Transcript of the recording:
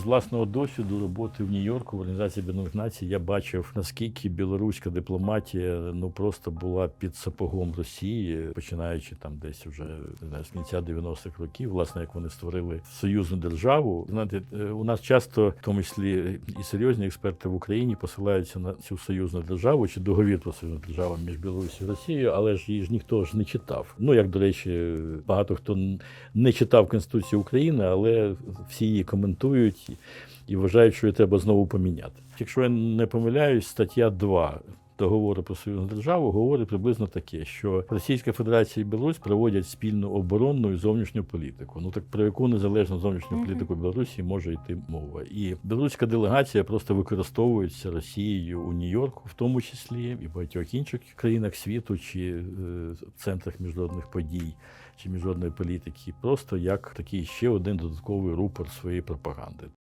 З власного досвіду роботи в Нью-Йорку в Організації Об'єднаних Націй я бачив, наскільки білоруська дипломатія ну просто була під сапогом Росії, починаючи там десь вже знаю, з кінця 90-х років, власне, як вони створили союзну державу. Знаєте, е, у нас часто, в тому числі і серйозні експерти в Україні, посилаються на цю союзну державу чи договір про союзну державу між Білорусі і Росією, але ж її ж ніхто ж не читав. Ну як до речі, багато хто не читав Конституцію України, але всі її коментують і- і вважають, що її треба знову поміняти. Якщо я не помиляюсь, стаття 2 договору про союзну державу говорить приблизно таке, що Російська Федерація і Білорусь проводять спільну оборонну і зовнішню політику. Ну так про яку незалежну зовнішню політику Білорусі може йти мова? І білоруська делегація просто використовується Росією у Нью-Йорку, в тому числі і в багатьох інших країнах світу чи е, центрах міжнародних подій чи міжнародної політики, просто як такий ще один додатковий рупор своєї пропаганди.